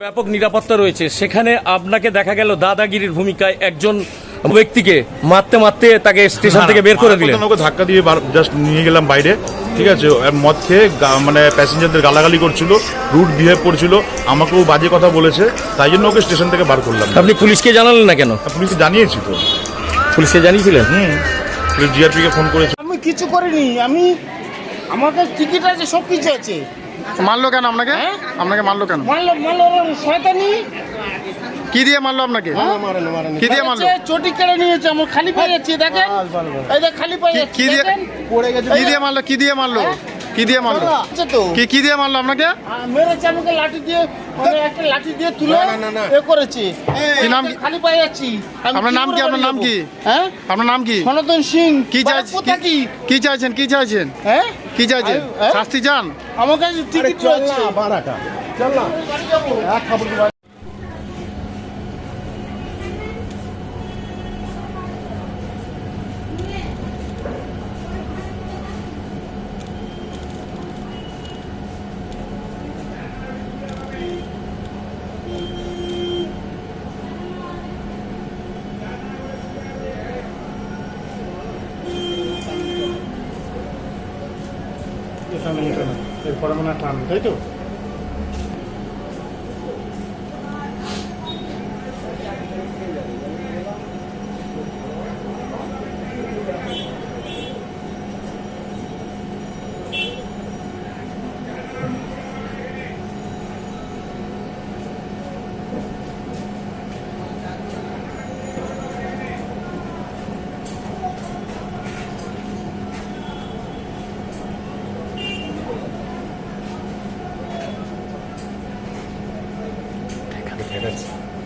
ব্যাপক নিরাপত্তা রয়েছে। সেখানে আপনাকে দেখা গেল দাদাগিরির ভূমিকায় একজন ব্যক্তিকে মারতে মারতে তাকে স্টেশন থেকে বের করে দিলেন। ওকে ধাক্কা দিয়ে জাস্ট নিয়ে গেলাম বাইরে ঠিক আছে? মদ খেয়ে মানে প্যাসেঞ্জারদের গালাগালি করছিল রুট বিহেভ করছিল আমাকেও বাজে কথা বলেছে তাই জন্য ওকে স্টেশন থেকে বার করলাম। আপনি পুলিশকে জানালেন না কেন? পুলিশকে জানিয়েছি তো। পুলিশকে জানিয়েছিলেন? হুম জিআরপি কে ফোন করেছে। আমি কিছু করিনি আমি আমার কাছে টিকিট আছে সব কিছু আছে। মারলো কেন আপনাকে? হ্যাঁ? আপনাকে মারলো কেন? শয়তানি। কি দিয়ে মারলো আপনাকে? কি দিয়ে মারলো? চটি কেড়ে নিয়েছে আমার খালি পায়ে যাচ্ছে দেখেন? এই দেখ খালি পায়ে কি- যাচ্ছে কি দিয়ে দেখেন। কি দিয়ে মারলো? কি দিয়ে মারলো? কি দিয়ে মারলো? কি কি দিয়ে মারলো আপনাকে? মেরেছে আমাকে লাঠি দিয়ে মানে একটা লাঠি দিয়ে তুলে এ করেছে। কি নাম খালি পায়ে যাচ্ছি। আপনার নাম কি? আপনার নাম কি? হ্যাঁ? আপনার নাম কি? সনাতন সিং। কি চাইছেন থাকি কি চাইছেন? কি চাইছেন? হ্যাঁ? কি চাইছে হ্যাঁ? শাস্তি চান? আমার কাছে টিকিট রয়েছে। এরপরে মনে হয় তাই তো? minutes.